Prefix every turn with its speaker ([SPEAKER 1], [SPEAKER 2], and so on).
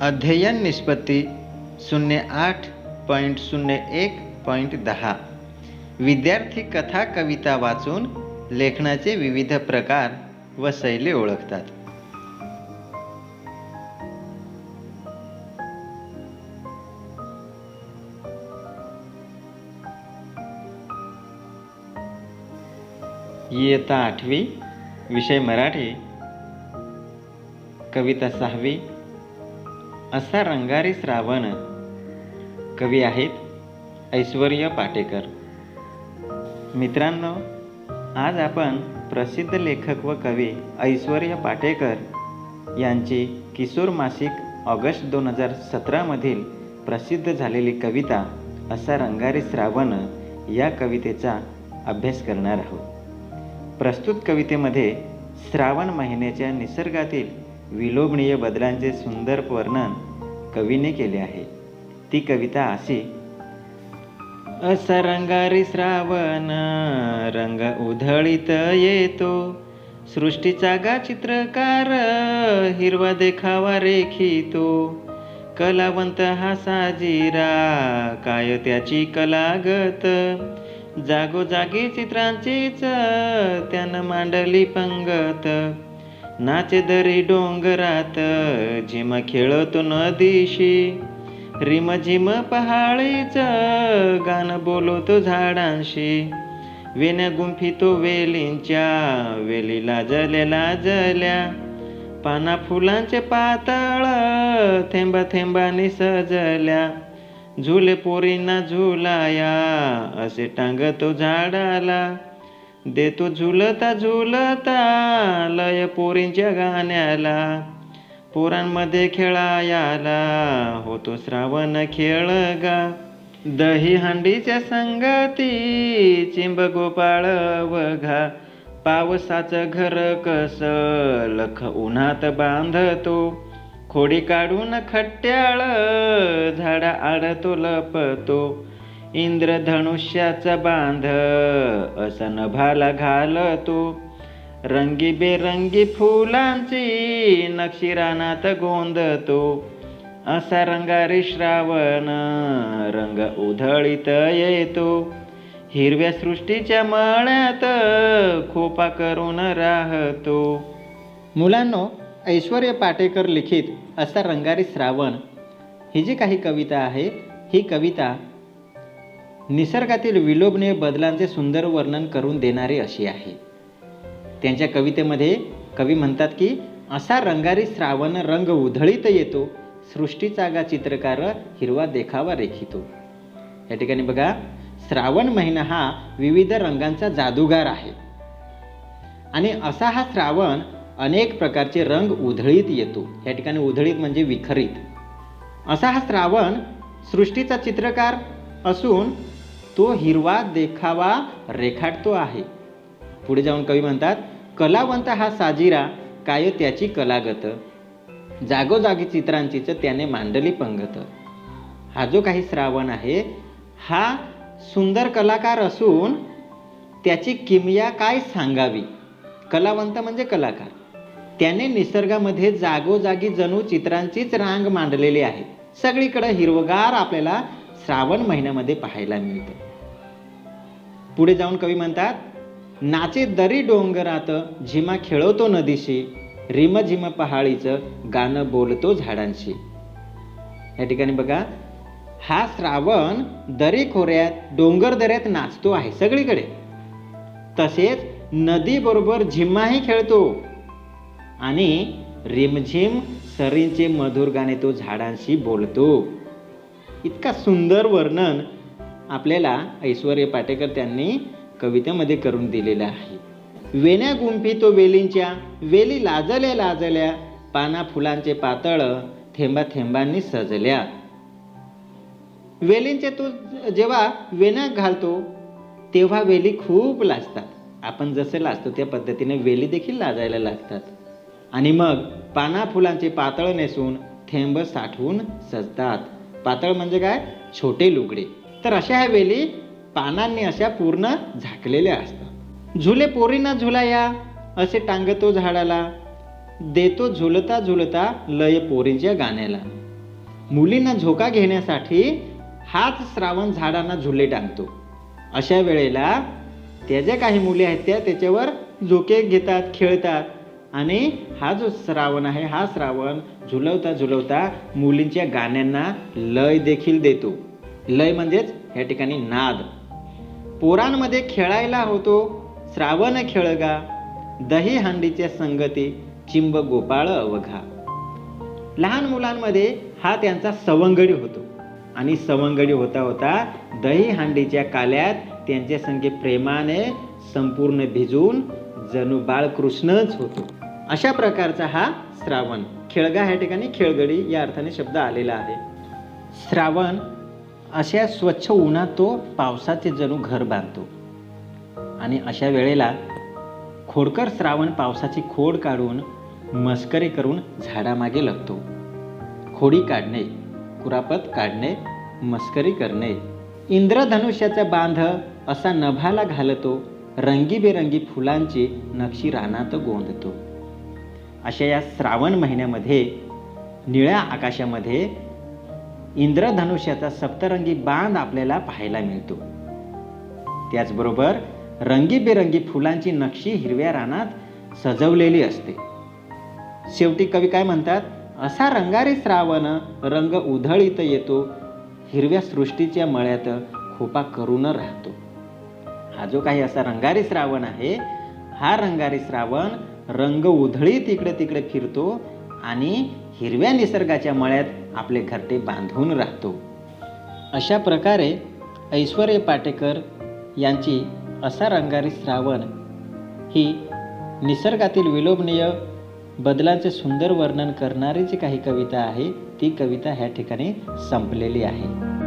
[SPEAKER 1] अध्ययन निष्पत्ती शून्य आठ पॉईंट शून्य एक पॉईंट दहा. विद्यार्थी कथा कविता वाचून लेखनाचे विविध प्रकार व शैली ओळखतात. इयत्ता आठवी विषय मराठी. कविता सहावी असा रंगारी श्रावण. कवी आहेत ऐश्वर्य पाटेकर. मित्रांनो आज आपण प्रसिद्ध लेखक व कवी ऐश्वर्य पाटेकर यांची किशोर मासिक ऑगस्ट दोन हजार सतरामधील प्रसिद्ध झालेली कविता असा रंगारी श्रावण या कवितेचा अभ्यास करणार आहोत. प्रस्तुत कवितेमध्ये श्रावण महिन्याच्या निसर्गातील विलोभनीय बदलांचे सुंदर वर्णन कवीने केले आहे. ती कविता अशी असा रंगारी श्रावण रंग उधळीत येतो. सृष्टीचा गा चित्रकार हिरवा देखावा रेखितो. कलावंत हा साजिरा काय त्याची कलागत जागोजागी चित्रांचीच त्यानं मांडली पंगत. नाचे दरी डोंगरात झिम खेळतो नदीशी. रिम झिम पहाळीच गाणं बोलवतो झाडांशी. वेण्या गुंफितो वेलींच्या वेली लाजल्या लाजल्या. पाना फुलांचे पातळ थेंबा थेंबाने सजल्या. झुले पोरींना झुलाया असे टांगतो झाडाला. देतो झुलता झुलता लय पोरींच्या गाण्याला. पोरांमध्ये खेळायाला होतो श्रावण खेळ गा दही हंडीच्या संगती चिंब गोपाळ वघा. पावसाचं घर कस लख उन्हात बांधतो. खोडी काढून खट्याळ झाडा आडतो लपतो. इंद्रधनुष्याचा बांध असा नभाला घालतो रंगी बेरंगी फुलांची नक्षीरानात गोंद गोंदतो असा रंगारी श्रावण रंग उधळीत येतो. हिरव्या सृष्टीच्या मळ्यात खोपा करून राहतो. मुलांनो ऐश्वर्य पाटेकर लिखित असा रंगारी श्रावण. ही जी काही कविता आहे ही कविता निसर्गातील विलोभनीय बदलांचे सुंदर वर्णन करून देणारी अशी आहे. त्यांच्या कवितेमध्ये कवी म्हणतात की असा रंगारी श्रावण रंग उधळीत येतो सृष्टीचा गा चित्रकार हिरवा देखावा रेखितो. या ठिकाणी बघा श्रावण महिना हा विविध रंगांचा जादूगार आहे. आणि असा हा श्रावण अनेक प्रकारचे रंग उधळीत येतो. या ठिकाणी उधळीत म्हणजे विखरीत. असा हा श्रावण सृष्टीचा चित्रकार असून तो हिरवा देखावा रेखाटतो आहे. पुढे जाऊन कवी म्हणतात कलावंत हा साजिरा काय हो त्याची कलागत? जागोजागी चित्रांचीच त्याने मांडली पंगत. हा जो काही श्रावण आहे हा सुंदर कलाकार असून त्याची किमया काय सांगावी? कलावंत म्हणजे कलाकार. त्याने निसर्गामध्ये जागोजागी जणू चित्रांचीच रांग मांडलेली आहे. सगळीकडे हिरवगार आपल्याला श्रावण महिन्यामध्ये पाहायला मिळतं. पुढे जाऊन कवी म्हणतात नाचे दरी डोंगरात झिमा खेळवतो नदीशी रिम झिम पहाळीचं गाणं बोलतो झाडांशी. या ठिकाणी बघा हा श्रावण दरी खोऱ्यात डोंगर दऱ्यात नाचतो आहे सगळीकडे. तसेच नदीबरोबर झिम्माही खेळतो. आणि रिमझिम सरींचे मधुर गाणे तो झाडांशी बोलतो. इतका सुंदर वर्णन आपल्याला ऐश्वर्य पाटेकर त्यांनी कवितेमध्ये करून दिलेलं आहे. वेण्या गुंफी तो वेलींच्या वेली लाजल्या लाजल्या पाना फुलांचे पातळ थेंबा थेंबांनी सजल्या. वेलींचे तो जेव्हा वेण्या घालतो तेव्हा वेली खूप लाजतात. आपण जसं लाजतो त्या पद्धतीने वेली देखील लाजायला लागतात. आणि मग पाना फुलांचे पातळ नेसून थेंब साठवून सजतात. पातळ म्हणजे काय? छोटे लुगडे. तर अशा ह्या वेली पानांनी अशा पूर्ण झाकलेल्या असतात. झुले पोरींना झुलाया असे टांगतो झाडाला. देतो झुलता झुलता लय पोरीच्या गाण्याला. मुलींना झोका घेण्यासाठी हाच श्रावण झाडांना झुले टांगतो. अशा वेळेला त्या ज्या काही मुली आहेत त्या त्याच्यावर झोके घेतात खेळतात. आणि हा जो श्रावण आहे हा श्रावण झुलवता झुलवता मुलींच्या गाण्यांना लय देखील देतो. लय म्हणजेच या ठिकाणी नाद. पोरांमध्ये खेळायला होतो श्रावण खेळगा दही हांडीच्या संगती चिंब गोपाळ अवघा. लहान मुलांमध्ये हा त्यांचा सवंगडी होतो. आणि सवंगडी होता होता दही हांडीच्या काल्यात त्यांच्या संगे प्रेमाने संपूर्ण भिजून जणू बाळकृष्णच होतो. अशा प्रकारचा हा श्रावण. खेळगा ह्या ठिकाणी खेळगडी या अर्थाने शब्द आलेला आहे. श्रावण अशा स्वच्छ उन्हात तो पावसाचे जणू घर बांधतो. आणि अशा वेळेला खोडकर श्रावण पावसाची खोड काढून मस्करी करून झाडामागे लागतो. खोडी काढणे कुरापत काढणे मस्करी करणे. इंद्रधनुष्याचा बांध असा नभाला घालतो रंगीबेरंगी फुलांची नक्षी रानात गोंधतो अशा या श्रावण महिन्यामध्ये निळ्या आकाशामध्ये इंद्रधनुष्याचा सप्तरंगी बांध आपल्याला पाहायला मिळतो. त्याचबरोबर रंगीबेरंगी फुलांची नक्षी हिरव्या रानात सजवलेली असते. शेवटी कवी काय म्हणतात? असा रंगारी श्रावण रंग उधळीत येतो हिरव्या सृष्टीच्या मळ्यात खोपा करून राहतो. हा जो काही असा रंगारी श्रावण आहे हा रंगारी श्रावण रंग उधळीत इकडे तिकडे फिरतो आणि हिरव्या निसर्गाच्या मळ्यात आपले घरटे बांधून राहतो. अशा प्रकारे ऐश्वर्य पाटेकर यांची असा रंगारी श्रावण ही निसर्गातील विलोभनीय बदलांचे सुंदर वर्णन करणारी जी काही कविता आहे ती कविता ह्या ठिकाणी संपलेली आहे.